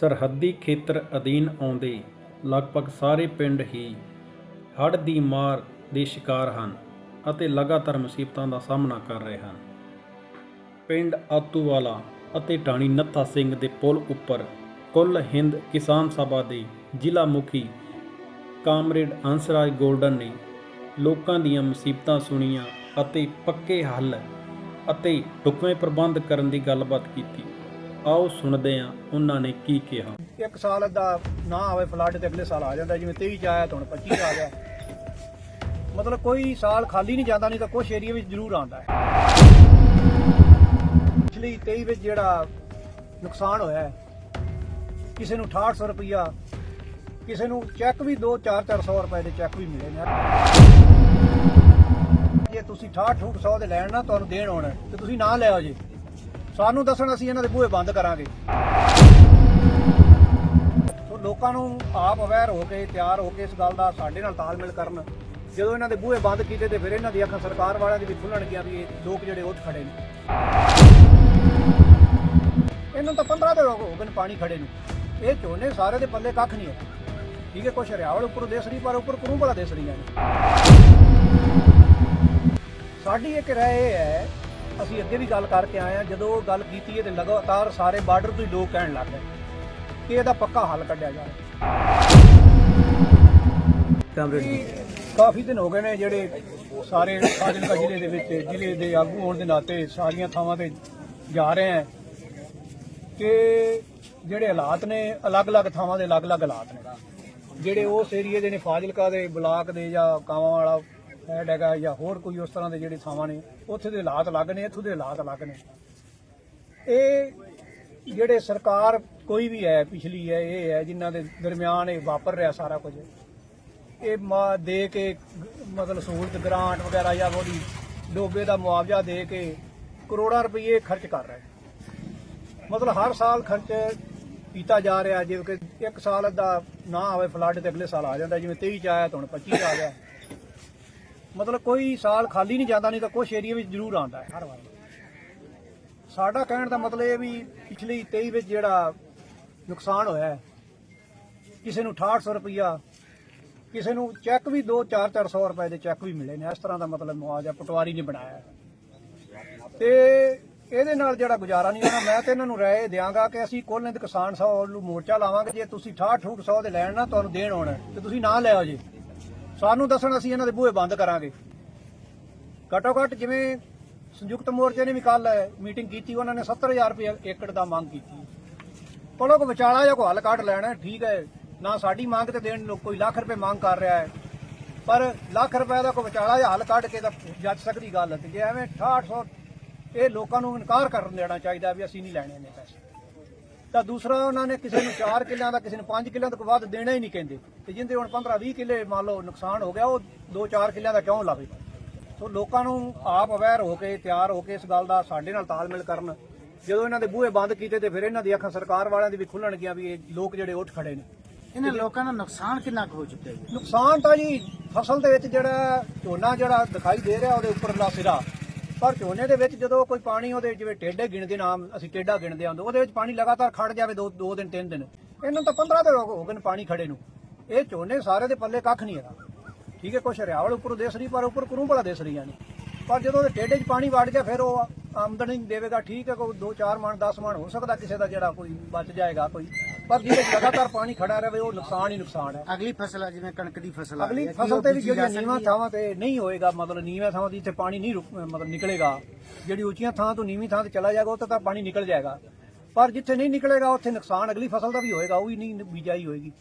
ਸਰਹੱਦੀ ਖੇਤਰ ਅਧੀਨ ਆਉਂਦੇ ਲਗਭਗ ਸਾਰੇ ਪਿੰਡ ਹੀ ਹੜ੍ਹ ਦੀ ਮਾਰ ਦੇ ਸ਼ਿਕਾਰ ਹਨ ਅਤੇ ਲਗਾਤਾਰ ਮੁਸੀਬਤਾਂ ਦਾ ਸਾਹਮਣਾ ਕਰ ਰਹੇ ਹਨ। ਪਿੰਡ ਆਤੂਵਾਲਾ ਅਤੇ ਟਾਣੀ ਨੱਥਾ ਸਿੰਘ ਦੇ ਪੁਲ ਉੱਪਰ ਕੁੱਲ ਹਿੰਦ ਕਿਸਾਨ ਸਭਾ ਦੇ ਜ਼ਿਲ੍ਹਾ ਮੁਖੀ ਕਾਮਰੇਡ ਹੰਸਰਾਜ ਗੋਲਡਨ ਨੇ ਲੋਕਾਂ ਦੀਆਂ ਮੁਸੀਬਤਾਂ ਸੁਣੀਆਂ ਅਤੇ ਪੱਕੇ ਹੱਲ ਅਤੇ ਢੁਕਵੇਂ ਪ੍ਰਬੰਧ ਕਰਨ ਦੀ ਗੱਲਬਾਤ ਕੀਤੀ। ਆਓ ਸੁਣਦੇ ਹਾਂ ਉਹਨਾਂ ਨੇ ਕੀ ਕਿਹਾ। ਇੱਕ ਸਾਲ ਦਾ ਨਾ ਆਵੇ ਫਲੱਡ ਤੇ ਅਗਲੇ ਸਾਲ ਆ ਜਾਂਦਾ, ਜਿਵੇਂ 23 ਚ ਆਇਆ ਤਾਂ ਹੁਣ 25 ਚ ਆ ਗਿਆ। ਮਤਲਬ ਕੋਈ ਸਾਲ ਖਾਲੀ ਨਹੀਂ ਜਾਂਦਾ, ਨਹੀਂ ਤਾਂ ਕੁਝ ਏਰੀਆ ਵਿੱਚ ਜ਼ਰੂਰ ਆਉਂਦਾ ਹੈ। ਪਿਛਲੀ 23 ਵਿੱਚ ਜਿਹੜਾ ਨੁਕਸਾਨ ਹੋਇਆ ਕਿਸੇ ਨੂੰ 6800 ਰੁਪਈਆ, ਕਿਸੇ ਨੂੰ ਚੈੱਕ ਵੀ 2 4 400 ਰੁਪਏ ਦੇ ਚੈੱਕ ਵੀ ਮਿਲੇ ਨੇ। ਜੇ ਤੁਸੀਂ 68 100 ਦੇ ਲੈਣ ਨਾ, ਤੁਹਾਨੂੰ ਦੇਣ ਆਉਣਾ ਤੇ ਤੁਸੀਂ ਨਾ ਲਿਆਓ ਜੀ। ਸਾਨੂੰ ਦੱਸਣ ਅਸੀਂ ਇਹਨਾਂ ਦੇ ਬੂਹੇ ਬੰਦ ਕਰਾਂਗੇ। ਸੋ ਲੋਕਾਂ ਨੂੰ ਆਪ ਅਵੇਅਰ ਹੋ ਕੇ, ਤਿਆਰ ਹੋ ਕੇ ਇਸ ਗੱਲ ਦਾ ਸਾਡੇ ਨਾਲ ਤਾਲਮੇਲ ਕਰਨ। ਜਦੋਂ ਇਹਨਾਂ ਦੇ ਬੂਹੇ ਬੰਦ ਕੀਤੇ ਤੇ ਫਿਰ ਇਹਨਾਂ ਦੀ ਅੱਖਾਂ ਸਰਕਾਰ ਵਾਲਿਆਂ ਦੀ ਵੀ ਖੁੱਲਣਗੀਆਂ ਵੀ ਇਹ ਲੋਕ ਜਿਹੜੇ ਉੱਠ ਖੜੇ ਨੇ। ਇਹਨਾਂ ਤਾਂ 15 ਦੇ ਹੋ ਗਏ ਨੇ ਪਾਣੀ ਖੜੇ ਨੂੰ। ਇਹ ਝੋਨੇ ਸਾਰੇ ਦੇ ਪੱਲੇ ਕੱਖ ਨਹੀਂ ਹੈ। ਠੀਕ ਹੈ, ਕੁਛ ਹਰਿਆਵਲ ਉੱਪਰ ਦੇਸ ਰਹੀ, ਪਰ ਉੱਪਰ ਕਰੂੰ ਬੜਾ ਦੇਸ ਰਹੀ ਹੈ ਸਾਡੀ ਇੱਕ ਰਾਏ ਇਹ ਹੈ ਅਸੀਂ ਅੱਗੇ ਵੀ ਗੱਲ ਕਰਕੇ ਆਏ ਆ ਜਦੋਂ ਗੱਲ ਕੀਤੀ ਹੈ ਤੇ ਲਗਾਤਾਰ ਸਾਰੇ ਬਾਰਡਰ ਤੋਂ ਹੀ ਲੋਕ ਕਹਿਣ ਲੱਗ ਗਏ ਕਿ ਇਹਦਾ ਪੱਕਾ ਹੱਲ ਕੱਢਿਆ ਜਾਵੇ ਕਿ ਕਾਫੀ ਦਿਨ ਹੋ ਗਏ ਨੇ ਜਿਹੜੇ ਸਾਰੇ ਫਾਜ਼ਿਲਕਾ ਜ਼ਿਲ੍ਹੇ ਦੇ ਵਿੱਚ ਜ਼ਿਲ੍ਹੇ ਦੇ ਆਗੂ ਹੋਣ ਦੇ ਨਾਤੇ ਸਾਰੀਆਂ ਥਾਵਾਂ ਤੇ ਜਾ ਰਹੇ ਆ ਕਿ ਜਿਹੜੇ ਹਾਲਾਤ ਨੇ ਅਲੱਗ-ਅਲੱਗ ਥਾਵਾਂ ਦੇ ਅਲੱਗ-ਅਲੱਗ ਹਾਲਾਤ ਨੇ। ਜਿਹੜੇ ਉਸ ਏਰੀਏ ਦੇ ਨੇ ਫਾਜ਼ਿਲਕਾ ਦੇ ਬਲਾਕ ਦੇ ਜਾਂ ਕਾਵਾਂ ਵਾਲਾ ਹੈਡ ਹੈਗਾ ਜਾਂ ਹੋਰ ਕੋਈ ਉਸ ਤਰ੍ਹਾਂ ਦੇ ਜਿਹੜੇ ਥਾਵਾਂ ਨੇ, ਉੱਥੇ ਦੇ ਹਾਲਾਤ ਅਲੱਗ ਨੇ, ਇੱਥੋਂ ਦੇ ਹਾਲਾਤ ਅਲੱਗ ਨੇ। ਇਹ ਜਿਹੜੇ ਸਰਕਾਰ ਕੋਈ ਵੀ ਹੈ, ਪਿਛਲੀ ਹੈ, ਇਹ ਹੈ, ਜਿਨ੍ਹਾਂ ਦੇ ਦਰਮਿਆਨ ਇਹ ਵਾਪਰ ਰਿਹਾ ਸਾਰਾ ਕੁਝ, ਇਹ ਮਾ ਦੇ ਕੇ ਮਤਲਬ ਸਹੂਲਤ ਗ੍ਰਾਂਟ ਵਗੈਰਾ ਜਾਂ ਉਹਦੀ ਡੋਬੇ ਦਾ ਮੁਆਵਜ਼ਾ ਦੇ ਕੇ ਕਰੋੜਾਂ ਰੁਪਏ ਖਰਚ ਕਰ ਰਹੇ ਮਤਲਬ ਹਰ ਸਾਲ ਖਰਚ ਕੀਤਾ ਜਾ ਰਿਹਾ, ਜਿਵੇਂ ਕਿ ਇੱਕ ਸਾਲ ਦਾ ਨਾ ਆਵੇ ਫਲੱਡ ਤੇ ਅਗਲੇ ਸਾਲ ਆ ਜਾਂਦਾ, ਜਿਵੇਂ 23 ਚ ਆਇਆ ਤਾਂ ਹੁਣ 25 ਚ ਆ ਗਿਆ। ਮਤਲਬ ਕੋਈ ਸਾਲ ਖਾਲੀ ਨਹੀਂ ਜਾਂਦਾ ਨਹੀਂ ਤਾਂ ਕੁਝ ਏਰੀਆ ਵਿੱਚ ਜ਼ਰੂਰ ਆਉਂਦਾ ਹੈ ਹਰ ਵਾਰ ਸਾਡਾ ਕਹਿਣ ਦਾ ਮਤਲਬ ਇਹ ਵੀ ਪਿਛਲੀ 23 ਵਿੱਚ ਜਿਹੜਾ ਨੁਕਸਾਨ ਹੋਇਆ ਹੈ, ਕਿਸੇ ਨੂੰ 6800 ਰੁਪਈਆ ਕਿਸੇ ਨੂੰ ਚੈੱਕ ਵੀ 2 4 400 ਰੁਪਏ ਦੇ ਚੈੱਕ ਵੀ ਮਿਲੇ ਨੇ ਇਸ ਤਰ੍ਹਾਂ ਦਾ ਮਤਲਬ ਮੁਆਵਜ਼ਾ ਪਟਵਾਰੀ ਨੇ ਬਣਾਇਆ ਹੈ। ਤੇ ਇਹਦੇ ਨਾਲ ਜਿਹੜਾ ਗੁਜ਼ਾਰਾ ਨਹੀਂ ਹੋਣਾ ਮੈਂ ਤੇ ਇਹਨਾਂ ਨੂੰ ਰਾਏ ਦਿਆਂਗਾ ਕਿ ਅਸੀਂ ਕੁੱਲ ਹਿੰਦ ਕਿਸਾਨ ਸੌ ਨੂੰ ਮੋਰਚਾ ਲਾਵਾਂਗੇ ਜੇ ਤੁਸੀਂ 68 100 ਦੇ ਲੈਣ ਨਾ ਤੁਹਾਨੂੰ ਦੇਣ ਆਉਣਾ ਤੇ ਤੁਸੀਂ ਨਾ ਲਿਆਓ ਜੀ ਸਾਨੂੰ ਦੱਸਣ ਅਸੀਂ ਇਹਨਾਂ ਦੇ ਬੂਹੇ ਬੰਦ ਕਰਾਂਗੇ। ਘੱਟੋ ਘੱਟ ਜਿਵੇਂ ਸੰਯੁਕਤ ਮੋਰਚੇ ਨੇ ਵੀ ਕੱਲ ਮੀਟਿੰਗ ਕੀਤੀ, ਉਹਨਾਂ ਨੇ 70000 ਰੁਪਏ ਏਕੜ ਦਾ ਮੰਗ ਕੀਤੀ। ਕੋਲੋਂ ਕੋ ਵਿਚਾਲਾ ਜਾਂ ਕੋ ਹੱਲ ਕੱਢ ਲੈਣਾ, ਠੀਕ ਹੈ, ਨਾ ਸਾਡੀ ਮੰਗ ਤੇ ਦੇਣ ਨੂੰ ਕੋਈ ਲੱਖ ਰੁਪਏ ਮੰਗ ਕਰ ਰਿਹਾ ਹੈ। ਪਰ ਲੱਖ ਰੁਪਏ ਦਾ ਕੋ ਵਿਚਾਲਾ ਜਾਂ ਹੱਲ ਕੱਢ ਕੇ ਤਾਂ ਜੱਜ ਸਕਦੀ ਗੱਲ ਹੈ ਜੇ ਐਵੇਂ 6800 ਇਹ ਲੋਕਾਂ ਨੂੰ ਇਨਕਾਰ ਕਰਨ ਦੇਣਾ ਚਾਹੀਦਾ ਵੀ ਅਸੀਂ ਨਹੀਂ ਲੈਣੇ ਨੇ ਪੈਸੇ। ਤਾਂ ਦੂਸਰਾ ਉਹਨਾਂ ਨੇ ਕਿਸੇ ਨੂੰ 4 ਕਿੱਲਿਆਂ ਦਾ ਕਿਸੇ ਨੂੰ 5 ਕਿੱਲਿਆਂ ਤੋਂ ਵੱਧ ਦੇਣਾ ਹੀ ਨਹੀਂ ਕਹਿੰਦੇ। ਤੇ ਜਿੰਦੇ ਹੁਣ 15 20 ਕਿੱਲੇ ਮੰਨ ਲਓ ਨੁਕਸਾਨ ਹੋ ਗਿਆ ਉਹ 2-4 ਕਿੱਲਿਆਂ ਦਾ ਕਿਉਂ ਲਾਵੇ? ਸੋ ਲੋਕਾਂ ਨੂੰ ਆਪ ਅਵੇਅਰ ਹੋ ਕੇ ਤਿਆਰ ਹੋ ਕੇ ਇਸ ਗੱਲ ਦਾ ਸਾਡੇ ਨਾਲ ਤਾਲਮੇਲ ਕਰਨ। ਜਦੋਂ ਇਹਨਾਂ ਦੇ ਬੂਹੇ ਬੰਦ ਕੀਤੇ ਤੇ ਫਿਰ ਇਹਨਾਂ ਦੀ ਅੱਖਾਂ ਸਰਕਾਰ ਵਾਲਿਆਂ ਦੀ ਵੀ ਖੁੱਲਣਗੀਆਂ ਵੀ ਇਹ ਲੋਕ ਜਿਹੜੇ ਉੱਠ ਖੜੇ ਨੇ। ਇਹਨਾਂ ਲੋਕਾਂ ਦਾ ਨੁਕਸਾਨ ਕਿੰਨਾ ਕੁ ਹੋ ਚੁੱਕਿਆ ਜੀ? ਨੁਕਸਾਨ ਤਾਂ ਜੀ ਫਸਲ ਦੇ ਵਿੱਚ ਜਿਹੜਾ ਝੋਨਾ ਜਿਹੜਾ ਦਿਖਾਈ ਦੇ ਰਿਹਾ ਉਹਦੇ ਉੱਪਰਲਾ ਸਿਰਾ। ਪਰ ਝੋਨੇ ਦੇ ਵਿੱਚ ਜਦੋਂ ਕੋਈ ਪਾਣੀ ਉਹਦੇ ਜਿਵੇਂ ਟੇਢੇ ਗਿਣਦੇ ਨਾਮ ਅਸੀਂ ਟੇਢਾ ਗਿਣਦੇ ਆਂ ਉਹਦੇ ਵਿੱਚ ਪਾਣੀ ਲਗਾਤਾਰ ਖੜ ਜਾਵੇ ਦੋ ਦੋ ਦਿਨ, ਤਿੰਨ ਦਿਨ। ਇਹਨਾਂ ਨੂੰ ਤਾਂ 15 ਦਿਨ ਹੋ ਗਏ ਨੇ ਪਾਣੀ ਖੜੇ ਨੂੰ। ਇਹ ਝੋਨੇ ਸਾਰੇ ਦੇ ਪੱਲੇ ਕੱਖ ਨਹੀਂ ਹੈਗਾ। ਠੀਕ ਹੈ, ਕੁਛ ਹਰਿਆਵਲ ਉੱਪਰੋਂ ਦੇਸ ਰਹੀ, ਪਰ ਉੱਪਰ ਕਰੂੰ ਬੜਾ ਦੇਸ ਰਹੀਆਂ ਨੇ। ਪਰ ਜਦੋਂ ਉਹਦੇ ਟੇਢੇ 'ਚ ਪਾਣੀ ਵੜ ਗਿਆ, ਫਿਰ ਉਹ ਆਮਦਨੀ ਦੇਵੇਗਾ, ਠੀਕ ਹੈ, ਕੋਈ 2-4 ਮਣ 10 ਮਣ ਹੋ ਸਕਦਾ ਕਿਸੇ ਦਾ ਜਿਹੜਾ ਕੋਈ ਬਚ ਜਾਏਗਾ ਕੋਈ। ਪਰ ਜਿਹਦੇ 'ਚ ਲਗਾਤਾਰ ਪਾਣੀ ਖੜਾ ਰਹੇ ਉਹ ਨੁਕਸਾਨ ਹੀ ਨੁਕਸਾਨ ਹੈ। ਅਗਲੀ ਫਸਲ ਆ ਜਿਵੇਂ ਕਣਕ ਦੀ ਫਸਲ ਆ ਅਗਲੀ ਫਸਲ ਤੇ ਵੀ ਜਿਹੜੀਆਂ ਨੀਵਾਂ? ਥਾਵਾਂ ਤੇ ਨਹੀਂ ਹੋਏਗਾ ਮਤਲਬ ਨੀਵਾਂ ਥਾਵਾਂ ਦੀ ਇੱਥੇ ਪਾਣੀ ਨਹੀਂ ਮਤਲਬ ਨਿਕਲੇਗਾ। ਜਿਹੜੀ ਉੱਚੀਆਂ ਥਾਂ ਤੋਂ ਨੀਵੀਂ ਥਾਂ ਤੇ ਚਲਾ ਜਾਏਗਾ ਉੱਥੇ ਤਾਂ ਪਾਣੀ ਨਿਕਲ ਜਾਏਗਾ। ਪਰ ਜਿੱਥੇ ਨਹੀਂ ਨਿਕਲੇਗਾ ਉੱਥੇ ਨੁਕਸਾਨ ਅਗਲੀ ਫਸਲ ਦਾ ਵੀ ਹੋਏਗਾ ਉਹ ਵੀ ਨਹੀਂ ਬੀਜਾਈ ਹੋਏਗੀ।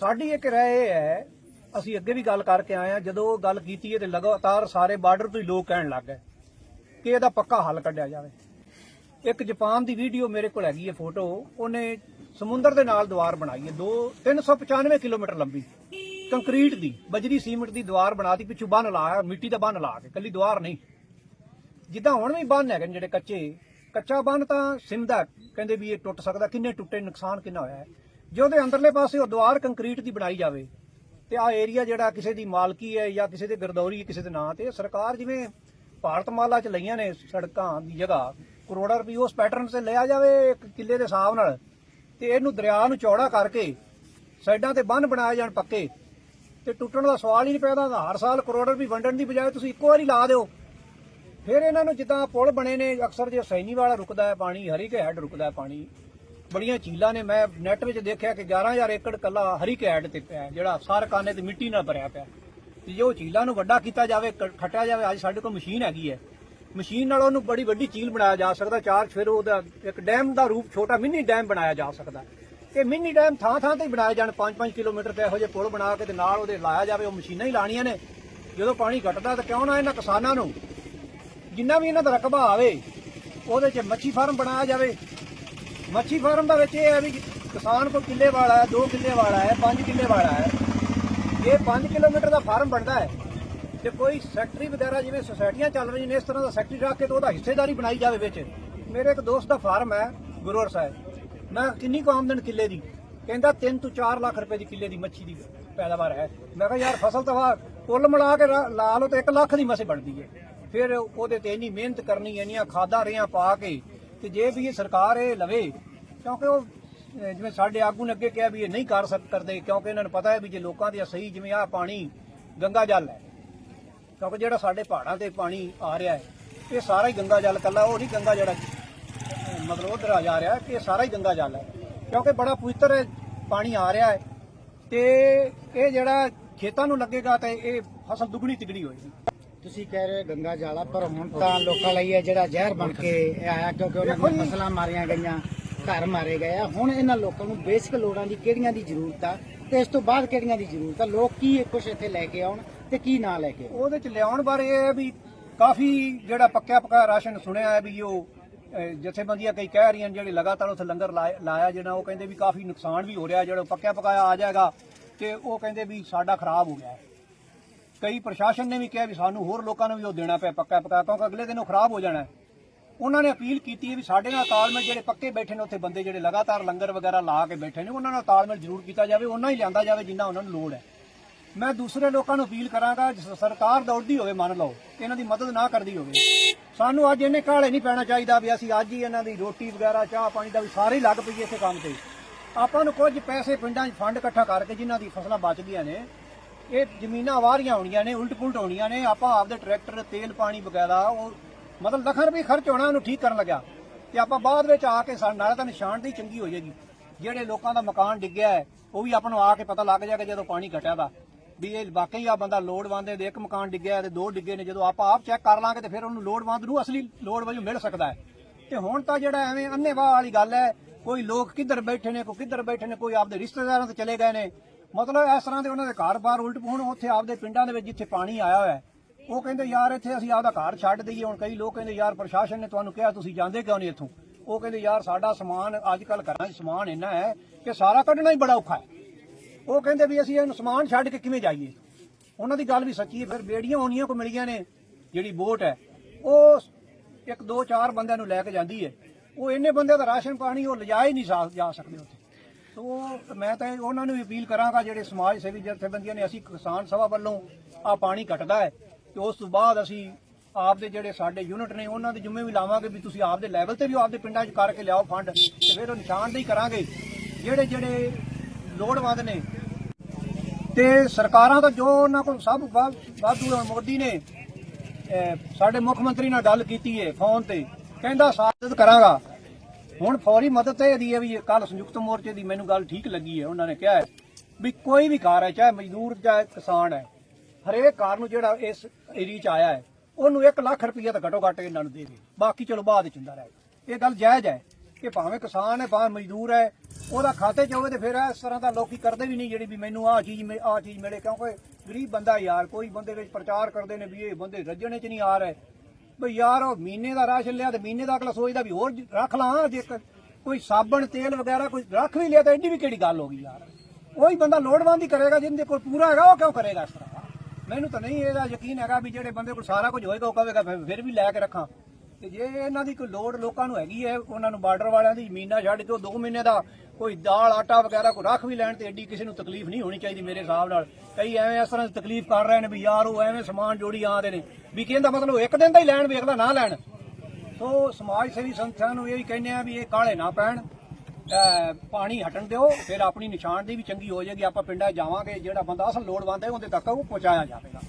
ਸਾਡੀ ਇੱਕ ਰਾਏ ਇਹ ਹੈ ਅਸੀਂ ਅੱਗੇ ਵੀ ਗੱਲ ਕਰਕੇ ਆਏ ਆ ਜਦੋਂ ਗੱਲ ਕੀਤੀ ਹੈ ਤੇ ਲਗਾਤਾਰ ਸਾਰੇ ਬਾਰਡਰ ਤੋਂ ਹੀ ਲੋਕ ਕਹਿਣ ਲੱਗ ਗਏ ਕਿ ਇਹਦਾ ਪੱਕਾ ਹੱਲ ਕੱਢਿਆ ਜਾਵੇ। ਇੱਕ ਜਾਪਾਨ ਦੀ ਵੀਡੀਓ ਮੇਰੇ ਕੋਲ ਹੈਗੀ ਹੈ ਫੋਟੋ। ਉਹਨੇ ਸਮੁੰਦਰ ਦੇ ਨਾਲ ਦੀਵਾਰ ਬਣਾਈ ਹੈ। 2 395 ਕਿਲੋਮੀਟਰ ਲੰਬੀ ਕੰਕਰੀਟ ਦੀ, ਬਜਰੀ ਸੀਮਿੰਟ ਦੀ ਦੀਵਾਰ ਬਣਾਤੀ ਪਿੱਛੋਂ ਬੰਨ ਲਾਇਆ, ਮਿੱਟੀ ਦਾ ਬੰਨ ਲਾ ਕੇ, ਕੱਲੀ ਦੀਵਾਰ ਨਹੀਂ। ਜਿੱਦਾਂ ਹੁਣ ਵੀ ਬੰਨ ਹੈਗੇ ਨੇ ਜਿਹੜੇ ਕੱਚੇ, ਕੱਚਾ ਬੰਨ ਤਾਂ ਸਿੰਦਾ ਕਹਿੰਦੇ ਵੀ ਇਹ ਟੁੱਟ ਸਕਦਾ, ਕਿੰਨੇ ਟੁੱਟੇ, ਨੁਕਸਾਨ ਕਿੰਨਾ ਹੋਇਆ ਹੈ। ਜੇ ਉਹਦੇ ਅੰਦਰਲੇ ਪਾਸੇ ਉਹ ਦੀਵਾਰ ਕੰਕਰੀਟ ਦੀ ਬਣਾਈ ਜਾਵੇ, ਤੇ ਆ ਏਰੀਆ ਜਿਹੜਾ ਕਿਸੇ ਦੀ ਮਾਲਕੀ ਹੈ ਜਾਂ ਕਿਸੇ ਦੇ ਗਰਦੌਰੀ ਹੈ, ਕਿਸੇ ਦੇ ਨਾਂ ਤੇ, ਸਰਕਾਰ ਜਿਵੇਂ ਭਾਰਤਮਾਲਾ ਚ ਲਈਆਂ ਨੇ ਸੜਕਾਂ ਦੀ ਜਗ੍ਹਾ, ਕਰੋੜਾਂ ਰੁਪਏ ਉਸ ਪੈਟਰਨ ਤੇ ਲਿਆ ਜਾਵੇ ਇੱਕ ਕਿੱਲੇ ਦੇ ਹਿਸਾਬ ਨਾਲ। ਤੇ ਇਹਨੂੰ ਦਰਿਆ ਨੂੰ ਚੌੜਾ ਕਰਕੇ ਸਾਈਡਾਂ ਤੇ ਬੰਨ ਬਣਾਏ ਜਾਣ ਪੱਕੇ। ਤੇ ਟੁੱਟਣ ਦਾ ਸਵਾਲ ਹੀ ਨਹੀਂ ਪੈਦਾ ਹੁੰਦਾ। ਹਰ ਸਾਲ ਕਰੋੜ ਵੀ ਵੰਡਣ ਦੀ ਬਜਾਏ ਤੁਸੀਂ ਇੱਕੋ ਵਾਰੀ ਲਾ ਦਿਓ। ਫਿਰ ਇਹਨਾਂ ਨੂੰ ਜਿੱਦਾਂ ਪੁਲ ਬਣੇ ਨੇ, ਅਕਸਰ ਜੇ ਸੈਣੀ ਵਾਲਾ ਰੁਕਦਾ ਹੈ ਪਾਣੀ, ਹਰੀਕੇ ਹੈਡ ਰੁਕਦਾ ਹੈ ਪਾਣੀ। ਬੜੀਆਂ ਝੀਲਾਂ ਨੇ, ਮੈਂ ਨੈਟ ਵਿੱਚ ਦੇਖਿਆ ਕਿ 11000 ਏਕੜ ਕੱਲਾ ਹਰੀਕੇ ਹੈਡ ਤੇ ਪਿਆ ਜਿਹੜਾ ਸਾਰ ਕਾਨੇ ਤੇ ਮਿੱਟੀ ਨਾਲ ਭਰਿਆ ਪਿਆ ਤੇ ਜੇ ਉਹ ਝੀਲਾਂ ਨੂੰ ਵੱਡਾ ਕੀਤਾ ਜਾਵੇ, ਕ- ਖੱਟਿਆ ਜਾਵੇ, ਅੱਜ ਸਾਡੇ ਕੋਲ ਮਸ਼ੀਨ ਹੈਗੀ ਹੈ। ਮਸ਼ੀਨ ਨਾਲ ਉਹਨੂੰ ਬੜੀ ਵੱਡੀ ਝੀਲ ਬਣਾਇਆ ਜਾ ਸਕਦਾ, ਚਾਰ ਫਿਰ ਉਹਦਾ ਇੱਕ ਡੈਮ ਦਾ ਰੂਪ ਛੋਟਾ ਮਿੰਨੀ ਡੈਮ ਬਣਾਇਆ ਜਾ ਸਕਦਾ। ਇਹ ਮਿੰਨੀ ਡੈਮ ਥਾਂ ਥਾਂ ਤੇ ਬਣਾਏ ਜਾਣ 5-5 ਕਿਲੋਮੀਟਰ ਤੇ ਇਹੋ ਜਿਹੇ ਪੁਲ ਬਣਾ ਕੇ ਤੇ ਨਾਲ ਉਹਦੇ ਲਾਇਆ ਜਾਵੇ, ਉਹ ਮਸ਼ੀਨਾਂ ਹੀ ਲਾਣੀਆਂ ਨੇ। ਜਦੋਂ ਪਾਣੀ ਘਟਦਾ ਤਾਂ ਕਿਉਂ ਨਾ ਇਹਨਾਂ ਕਿਸਾਨਾਂ ਨੂੰ, ਜਿੰਨਾ ਵੀ ਇਹਨਾਂ ਦਾ ਰਕਬਾ ਆਵੇ, ਉਹਦੇ 'ਚ ਮੱਛੀ ਫਾਰਮ ਬਣਾਇਆ ਜਾਵੇ। ਮੱਛੀ ਫਾਰਮ ਦਾ ਵਿੱਚ ਇਹ ਹੈ ਵੀ ਕਿਸਾਨ ਕੋਲ ਕਿੱਲੇ ਵਾਲਾ ਹੈ 2 ਕਿੱਲੇ ਵਾਲਾ ਹੈ 5 ਕਿੱਲੇ ਵਾਲਾ ਹੈ। ਇਹ 5 ਕਿਲੋਮੀਟਰ ਦਾ ਫਾਰਮ ਬਣਦਾ ਹੈ। ਤੇ ਕੋਈ ਸੈਕਟਰੀ ਵਗੈਰਾ ਜਿਵੇਂ ਸੁਸਾਇਟੀਆਂ ਚੱਲ ਰਹੀਆਂ ਨੇ, ਇਸ ਤਰ੍ਹਾਂ ਦਾ ਸੈਕਟਰੀ ਰੱਖ ਕੇ ਤੇ ਉਹਦਾ ਹਿੱਸੇਦਾਰੀ ਬਣਾਈ ਜਾਵੇ ਵਿੱਚ। ਮੇਰੇ ਇੱਕ ਦੋਸਤ ਦਾ ਫਾਰਮ ਹੈ ਗੁਰੂਵਰ ਸਾਹਿਬ। ਮੈਂ ਕਿੰਨੀ ਕੁ ਆਮਦਨ ਕਿੱਲੇ ਦੀ? ਕਹਿੰਦਾ 3 ਤੋਂ 4 ਲੱਖ ਰੁਪਏ ਦੀ ਕਿੱਲੇ ਦੀ ਮੱਛੀ ਦੀ ਪੈਦਾਵਾਰ ਹੈ। ਮੈਂ ਕਿਹਾ, ਯਾਰ ਫਸਲ ਤਾਂ ਵਾ ਕੁੱਲ ਮਿਲਾ ਕੇ ਲਾ ਲਓ ਤੇ 1 ਲੱਖ ਦੀ ਮਸੇ ਬਣਦੀ ਹੈ ਫਿਰ ਉਹਦੇ ਤੇ ਇੰਨੀ ਮਿਹਨਤ ਕਰਨੀ, ਇੰਨੀਆਂ ਖਾਦਾਂ ਰੇਹਾਂ ਪਾ ਕੇ ਤੇ ਜੇ ਵੀ ਇਹ ਸਰਕਾਰ ਇਹ ਲਵੇ, ਕਿਉਂਕਿ ਉਹ ਜਿਵੇਂ ਸਾਡੇ ਆਗੂ ਨੇ ਅੱਗੇ ਕਿਹਾ ਵੀ ਇਹ ਨਹੀਂ ਕਰ ਸਕਦੇ ਕਿਉਂਕਿ ਇਹਨਾਂ ਨੂੰ ਪਤਾ ਹੈ ਵੀ ਜੇ ਲੋਕਾਂ ਦੀ ਸਹੀ, ਜਿਵੇਂ ਆਹ ਪਾਣੀ, ਗੰਗਾ ਜਲ ਹੈ ਕਿਉਂਕਿ ਜਿਹੜਾ ਸਾਡੇ ਪਹਾੜਾਂ ਤੇ ਪਾਣੀ ਆ ਰਿਹਾ ਹੈ ਇਹ ਸਾਰਾ ਹੀ ਗੰਗਾ ਜਲ ਕੱਲਾ ਉਹ ਨਹੀਂ ਗੰਗਾ ਜਿਹੜਾ ਮਤਲਬ ਉਧਰ ਆ ਜਾ ਰਿਹਾ ਕਿ ਇਹ ਸਾਰਾ ਹੀ ਗੰਗਾ ਜਲ ਹੈ। ਕਿਉਂਕਿ ਬੜਾ ਪਵਿੱਤਰ ਪਾਣੀ ਆ ਰਿਹਾ ਹੈ ਤੇ ਇਹ ਜਿਹੜਾ ਖੇਤਾਂ ਨੂੰ ਲੱਗੇਗਾ ਤੇ ਇਹ ਫਸਲ ਦੁੱਗਣੀ ਤਿਗਣੀ ਹੋਏਗੀ। ਤੁਸੀਂ ਕਹਿ ਰਹੇ ਗੰਗਾ ਜਾਲਾ ਪਰ ਹੁਣ ਤਾਂ ਲੋਕਾਂ ਲਈ ਇਹ ਜਿਹੜਾ ਜ਼ਹਿਰ ਬਣ ਕੇ ਆਇਆ ਕਿਉਂਕਿ ਉਹਨਾਂ ਦੀਆਂ। ਫਸਲਾਂ ਮਾਰੀਆਂ ਗਈਆਂ ਘਰ ਮਾਰੇ ਗਏ ਆ। ਹੁਣ ਇਹਨਾਂ ਲੋਕਾਂ ਨੂੰ ਬੇਸਿਕ ਲੋੜਾਂ ਦੀ ਕਿਹੜੀਆਂ ਦੀ ਜ਼ਰੂਰਤ ਆ ਤੇ ਇਸ ਤੋਂ ਬਾਅਦ ਕਿਹੜੀਆਂ ਦੀ ਜ਼ਰੂਰਤ ਆ? ਲੋਕ ਕੀ ਕੁਝ ਇੱਥੇ ਲੈ ਕੇ ਆਉਣ? ਤੇ ਕੀ ਨਾਂ ਲੈ ਕੇ ਉਹਦੇ ਚ ਲਿਆਉਣ ਬਾਰੇ ਇਹ ਹੈ ਵੀ ਕਾਫੀ ਜਿਹੜਾ ਪੱਕਿਆ ਪੱਕਾ ਰਾਸ਼ਨ ਸੁਣਿਆ ਹੈ ਵੀ ਉਹ ਜਥੇਬੰਦੀਆਂ ਕਈ ਕਹਿ ਰਹੀਆਂ ਨੇ ਜਿਹੜੇ ਲਗਾਤਾਰ ਉੱਥੇ ਲੰਗਰ ਲਾਇਆ ਲਾਇਆ ਜਿਹੜਾ ਉਹ ਕਹਿੰਦੇ ਵੀ ਕਾਫੀ ਨੁਕਸਾਨ ਵੀ ਹੋ ਰਿਹਾ, ਜਿਹੜਾ ਪੱਕਿਆ ਪਕਾਇਆ ਆ ਜਾਏਗਾ ਤੇ ਉਹ ਕਹਿੰਦੇ ਵੀ ਸਾਡਾ ਖਰਾਬ ਹੋ ਗਿਆ ਕਈ ਪ੍ਰਸ਼ਾਸਨ ਨੇ ਵੀ ਕਿਹਾ ਵੀ ਸਾਨੂੰ ਹੋਰ ਲੋਕਾਂ ਨੂੰ ਵੀ ਉਹ ਦੇਣਾ ਪਿਆ ਪੱਕਾ ਪਕਾਇਆ ਕਿਉਂਕਿ ਅਗਲੇ ਦਿਨ ਉਹ ਖਰਾਬ ਹੋ ਜਾਣਾ ਉਹਨਾਂ ਨੇ ਅਪੀਲ ਕੀਤੀ ਹੈ ਵੀ ਸਾਡੇ ਨਾਲ ਤਾਲਮੇਲ ਜਿਹੜੇ ਪੱਕੇ ਬੈਠੇ ਨੇ, ਉੱਥੇ ਬੰਦੇ ਜਿਹੜੇ ਲਗਾਤਾਰ ਲੰਗਰ ਵਗੈਰਾ ਲਾ ਕੇ ਬੈਠੇ ਨੇ, ਉਹਨਾਂ ਨਾਲ ਤਾਲਮੇਲ ਜ਼ਰੂਰ ਕੀਤਾ ਜਾਵੇ, ਉਹਨਾਂ ਹੀ ਲਿਆਂਦਾ ਜਾਵੇ ਜਿੰਨਾ ਉਹਨਾਂ ਨੂੰ ਲੋੜ ਹੈ। ਮੈਂ ਦੂਸਰੇ ਲੋਕਾਂ ਨੂੰ ਅਪੀਲ ਕਰਾਂਗਾ, ਜਿਸ ਸਰਕਾਰ ਦੌੜਦੀ ਹੋਵੇ ਮੰਨ ਲਓ, ਇਹਨਾਂ ਦੀ ਮਦਦ ਨਾ ਕਰਦੀ ਹੋਵੇ। ਸਾਨੂੰ ਅੱਜ ਇਹਨੇ ਕਾਲੇ ਨਹੀਂ ਪੈਣਾ ਚਾਹੀਦਾ ਵੀ ਅਸੀਂ ਅੱਜ ਹੀ ਇਹਨਾਂ ਦੀ ਰੋਟੀ ਵਗੈਰਾ, ਚਾਹ ਪਾਣੀ ਦਾ ਵੀ ਸਾਰੇ ਹੀ ਲੱਗ ਪਈਏ ਇਸੇ ਕੰਮ ਤੇ। ਆਪਾਂ ਨੂੰ ਕੁਝ ਪੈਸੇ ਪਿੰਡਾਂ 'ਚ ਫੰਡ ਇਕੱਠਾ ਕਰਕੇ ਜਿਨ੍ਹਾਂ ਦੀ ਫਸਲਾਂ ਬਚ ਗਈਆਂ ਨੇ, ਇਹ ਜ਼ਮੀਨਾਂ ਵਾਰੀਆਂ ਹੋਣੀਆਂ ਨੇ ਉਲਟ ਪੁਲਟ ਹੋਣੀਆਂ ਨੇ, ਆਪਾਂ ਆਪਦੇ ਟਰੈਕਟਰ, ਤੇਲ, ਪਾਣੀ ਵਗੈਰਾ, ਉਹ ਮਤਲਬ ਲੱਖਾਂ ਰੁਪਏ ਖਰਚ ਹੋਣਾ, ਉਹਨੂੰ ਠੀਕ ਕਰਨ ਲੱਗਿਆ। ਤੇ ਆਪਾਂ ਬਾਅਦ ਵਿੱਚ ਆ ਕੇ ਸਾਡੇ ਨਾਲ ਤਾਂ ਨਿਸ਼ਾਨਦੇਹੀ ਚੰਗੀ ਹੋ ਜਾਏਗੀ। ਜਿਹੜੇ ਲੋਕਾਂ ਦਾ ਮਕਾਨ ਡਿੱਗਿਆ ਹੈ, ਉਹ ਵੀ ਆਪਾਂ ਨੂੰ ਆ ਕੇ ਪਤਾ ਲੱਗ ਜਾਏਗਾ ਜਦੋਂ ਪਾਣੀ ਘਟਿਆ ਦਾ ਵੀ ਇਹ ਵਾਕਈ ਆ ਬੰਦਾ ਲੋੜਵੰਦ ਹੈ ਦੇ ਇੱਕ ਮਕਾਨ ਡਿੱਗਿਆ ਤੇ ਦੋ ਡਿੱਗੇ ਨੇ, ਜਦੋਂ ਆਪਾਂ ਆਪ ਚੈੱਕ ਕਰ ਲਾਂਗੇ ਤੇ ਫਿਰ ਉਹਨੂੰ ਲੋੜਵੰਦ ਨੂੰ ਅਸਲੀ ਲੋੜ ਵਜੋਂ ਮਿਲ ਸਕਦਾ ਹੈ। ਤੇ ਹੁਣ ਤਾਂ ਜਿਹੜਾ ਐਵੇਂ ਅੰਨੇਵਾਹ ਵਾਲੀ ਗੱਲ ਹੈ, ਕੋਈ ਲੋਕ ਕਿੱਧਰ ਬੈਠੇ ਨੇ, ਕੋਈ ਕਿੱਧਰ ਬੈਠੇ ਨੇ, ਕੋਈ ਆਪਦੇ ਰਿਸ਼ਤੇਦਾਰਾਂ ਤੇ ਚਲੇ ਗਏ ਨੇ। ਮਤਲਬ ਇਸ ਤਰ੍ਹਾਂ ਦੇ ਉਹਨਾਂ ਦੇ ਘਰ ਬਾਹਰ ਉਲਟ ਹੁਣ ਉੱਥੇ ਆਪਦੇ ਪਿੰਡਾਂ ਦੇ ਵਿੱਚ ਜਿੱਥੇ ਪਾਣੀ ਆਇਆ ਹੋਇਆ ਉਹ ਕਹਿੰਦੇ, ਯਾਰ, ਇੱਥੇ ਅਸੀਂ ਆਪਦਾ ਘਰ ਛੱਡ ਦਈਏ। ਹੁਣ ਕਈ ਲੋਕ ਕਹਿੰਦੇ, ਯਾਰ, ਪ੍ਰਸ਼ਾਸਨ ਨੇ ਤੁਹਾਨੂੰ ਕਿਹਾ, ਤੁਸੀਂ ਜਾਂਦੇ ਕਿਉਂ ਨਹੀਂ ਇੱਥੋਂ? ਉਹ ਕਹਿੰਦੇ, ਯਾਰ, ਸਾਡਾ ਸਮਾਨ ਅੱਜ ਕੱਲ ਘਰਾਂ 'ਚ ਸਮਾਨ ਇੰਨਾ ਹੈ ਕਿ ਸਾਰਾ ਕੱਢਣਾ ਹੀ ਬੜਾ ਔਖਾ ਹੈ। ਉਹ ਕਹਿੰਦੇ ਵੀ ਅਸੀਂ ਇਹਨੂੰ ਸਮਾਨ ਛੱਡ ਕੇ ਕਿਵੇਂ ਜਾਈਏ? ਉਹਨਾਂ ਦੀ ਗੱਲ ਵੀ ਸੱਚੀ ਹੈ, ਫਿਰ ਬੇੜੀਆਂ ਹੋਣੀਆਂ ਕੋ ਮਿਲੀਆਂ ਨੇ, ਜਿਹੜੀ ਬੋਟ ਹੈ, ਉਹ ਇੱਕ ਦੋ ਚਾਰ ਬੰਦਿਆਂ ਨੂੰ ਲੈ ਕੇ ਜਾਂਦੀ ਹੈ। ਉਹ ਇੰਨੇ ਬੰਦਿਆਂ ਦਾ ਰਾਸ਼ਨ ਪਾਣੀ ਉਹ ਲਿਜਾ ਹੀ ਨਹੀਂ ਸਾ- ਜਾ ਸਕਦੇ ਉੱਥੇ। ਸੋ ਮੈਂ ਤਾਂ ਉਹਨਾਂ ਨੂੰ ਵੀ ਅਪੀਲ ਕਰਾਂਗਾ, ਜਿਹੜੇ ਸਮਾਜ ਸੇਵੀ ਜਥੇਬੰਦੀਆਂ ਨੇ, ਅਸੀਂ ਕਿਸਾਨ ਸਭਾ ਵੱਲੋਂ ਆ ਪਾਣੀ ਘਟਦਾ ਹੈ ਤੇ ਉਸ ਤੋਂ ਬਾਅਦ ਅਸੀਂ ਆਪਦੇ ਜਿਹੜੇ ਸਾਡੇ ਯੂਨਿਟ ਨੇ, ਉਹਨਾਂ ਦੇ ਜ਼ਿੰਮੇ ਵੀ ਲਾਵਾਂਗੇ ਵੀ ਤੁਸੀਂ ਆਪਦੇ ਲੈਵਲ ਤੇ ਵੀ ਆਪਦੇ ਪਿੰਡਾਂ 'ਚ ਕਰਕੇ ਲਿਆਓ ਫੰਡ ਤੇ ਫਿਰ ਉਹ ਨਿਸ਼ਾਨਦੇਹੀ ਕਰਾਂਗੇ। ਜਿਹੜੇ ਜਿਹੜੇ ਲੋੜਵੰਦ ਨੇ। ਤੇ ਸਰਕਾਰਾਂ ਤੋਂ ਜੋ ਉਹਨਾਂ ਕੋਲ ਸਭ ਵਾ- ਵਾਧੂ ਹੈ ਮੋਦੀ ਨੇ ਸਾਡੇ ਮੁੱਖ ਮੰਤਰੀ ਨਾਲ ਗੱਲ ਕੀਤੀ ਹੈ ਫੋਨ ਤੇ। ਕਹਿੰਦਾ, ਸਾਥ ਕਰਾਂਗਾ। ਹੁਣ ਫੌਰੀ ਮਦਦ ਤੇ ਇਹਦੀ ਹੈ ਵੀ ਕੱਲ ਸੰਯੁਕਤ ਮੋਰਚੇ ਦੀ ਮੈਨੂੰ ਗੱਲ ਠੀਕ ਲੱਗੀ ਹੈ, ਉਹਨਾਂ ਨੇ ਕਿਹਾ ਹੈ ਵੀ ਕੋਈ ਵੀ ਕਾਰ ਹੈ, ਚਾਹੇ ਮਜ਼ਦੂਰ ਚਾਹੇ ਕਿਸਾਨ ਹੈ, ਹਰੇਕ ਕਾਰ ਨੂੰ ਜਿਹੜਾ ਇਸ ਏਰੀਆ 'ਚ ਆਇਆ ਹੈ, ਉਹਨੂੰ 1 ਲੱਖ ਰੁਪਈਆ ਤਾਂ ਘਟੋ ਘੱਟ ਇਹਨਾਂ ਨੂੰ ਦੇਵੇ ਬਾਕੀ ਚਲੋ ਬਾਅਦ ਚ ਹੁੰਦਾ ਰਹੇ। ਇਹ ਗੱਲ ਜਾਇਜ਼ ਹੈ। ਕਿ ਭਾਵੇਂ ਕਿਸਾਨ ਹੈ, ਭਾਵੇਂ ਮਜ਼ਦੂਰ ਹੈ, ਉਹਦਾ ਖਾਤੇ 'ਚ ਹੋਵੇ ਤੇ ਫਿਰ ਇਸ ਤਰ੍ਹਾਂ ਦਾ ਲੋਕੀ ਕਰਦੇ ਵੀ ਨਹੀਂ ਜਿਹੜੀ ਵੀ ਮੈਨੂੰ ਆਹ ਚੀਜ਼ ਆਹ ਚੀਜ਼ ਮਿਲੇ। ਕਿਉਂਕਿ ਗਰੀਬ ਬੰਦਾ ਯਾਰ, ਕੋਈ ਬੰਦੇ ਵਿੱਚ ਪ੍ਰਚਾਰ ਕਰਦੇ ਨੇ ਵੀ ਇਹ ਬੰਦੇ ਰੱਜਣੇ 'ਚ ਨਹੀਂ ਆ ਰਹੇ। ਬਈ ਯਾਰ, ਉਹ ਮਹੀਨੇ ਦਾ ਰਾਸ਼ਨ ਲਿਆ ਤੇ ਮਹੀਨੇ ਦਾ ਅਗਲਾ ਸੋਚਦਾ ਵੀ ਹੋਰ ਰੱਖ ਲਾਂ ਜੇ ਕ- ਕੋਈ ਸਾਬਣ, ਤੇਲ ਵਗੈਰਾ ਕੋਈ ਰੱਖ ਵੀ ਲਿਆ ਤਾਂ ਐਡੀ ਵੀ ਕਿਹੜੀ ਗੱਲ ਹੋ ਗਈ ਯਾਰ? ਉਹੀ ਬੰਦਾ ਲੋੜਵੰਦ ਹੀ ਕਰੇਗਾ, ਜਿਹਦੇ ਕੋਲ ਪੂਰਾ ਹੈਗਾ, ਉਹ ਕਿਉਂ ਕਰੇਗਾ ਇਸ ਤਰ੍ਹਾਂ? ਮੈਨੂੰ ਤਾਂ ਨਹੀਂ ਇਹਦਾ ਯਕੀਨ ਹੈਗਾ ਵੀ ਜਿਹੜੇ ਬੰਦੇ ਕੋਲ ਸਾਰਾ ਕੁਝ ਹੋਏਗਾ, ਉਹ ਕਹੇਗਾ, ਫਿਰ ਵੀ ਲੈ ਕੇ ਰੱਖਾਂ। ਤੇ ਜੇ ਇਹਨਾਂ ਦੀ ਕੋਈ ਲੋੜ ਲੋਕਾਂ ਨੂੰ ਹੈਗੀ ਹੈ, ਉਹਨਾਂ ਨੂੰ ਬਾਰਡਰ ਵਾਲਿਆਂ ਦੀ ਜ਼ਮੀਨਾਂ ਛੱਡ ਕੇ ਉਹ 2 ਮਹੀਨੇ ਦਾ ਕੋਈ ਦਾਲ, ਆਟਾ ਵਗੈਰਾ ਕੋਈ ਰੱਖ ਵੀ ਲੈਣ ਤੇ ਐਡੀ ਕਿਸੇ ਨੂੰ ਤਕਲੀਫ ਨਹੀਂ ਹੋਣੀ ਚਾਹੀਦੀ ਮੇਰੇ ਹਿਸਾਬ ਨਾਲ। ਕਈ ਐਵੇਂ ਇਸ ਤਰ੍ਹਾਂ ਦੀ ਤਕਲੀਫ ਕਰ ਰਹੇ ਨੇ ਵੀ ਯਾਰ ਉਹ ਐਵੇਂ ਸਮਾਨ ਜੋੜੀ ਆਉਂਦੇ ਨੇ। ਵੀ ਕਹਿੰਦਾ ਮਤਲਬ ਇੱਕ ਦਿਨ ਦਾ ਹੀ ਲੈਣ ਵੇਖਦਾ, ਨਾ ਲੈਣ। ਸੋ ਸਮਾਜ ਸੇਵੀ ਸੰਸਥਾ ਨੂੰ ਇਹ ਵੀ ਕਹਿੰਦੇ ਆ ਵੀ ਇਹ ਕਾਲੇ ਨਾ ਪੈਣ। ਪਾਣੀ ਹਟਣ ਦਿਓ, ਫਿਰ ਆਪਣੀ ਨਿਸ਼ਾਨਦੇਹੀ ਵੀ ਚੰਗੀ ਹੋ ਜਾਏਗੀ। ਆਪਾਂ ਪਿੰਡਾਂ 'ਚ ਜਾਵਾਂਗੇ, ਜਿਹੜਾ ਬੰਦਾ ਅਸਲ ਲੋੜਵੰਦ ਹੈ ਉਹਦੇ ਤੱਕ ਉਹ ਪਹੁੰਚਾਇਆ ਜਾਵੇਗਾ।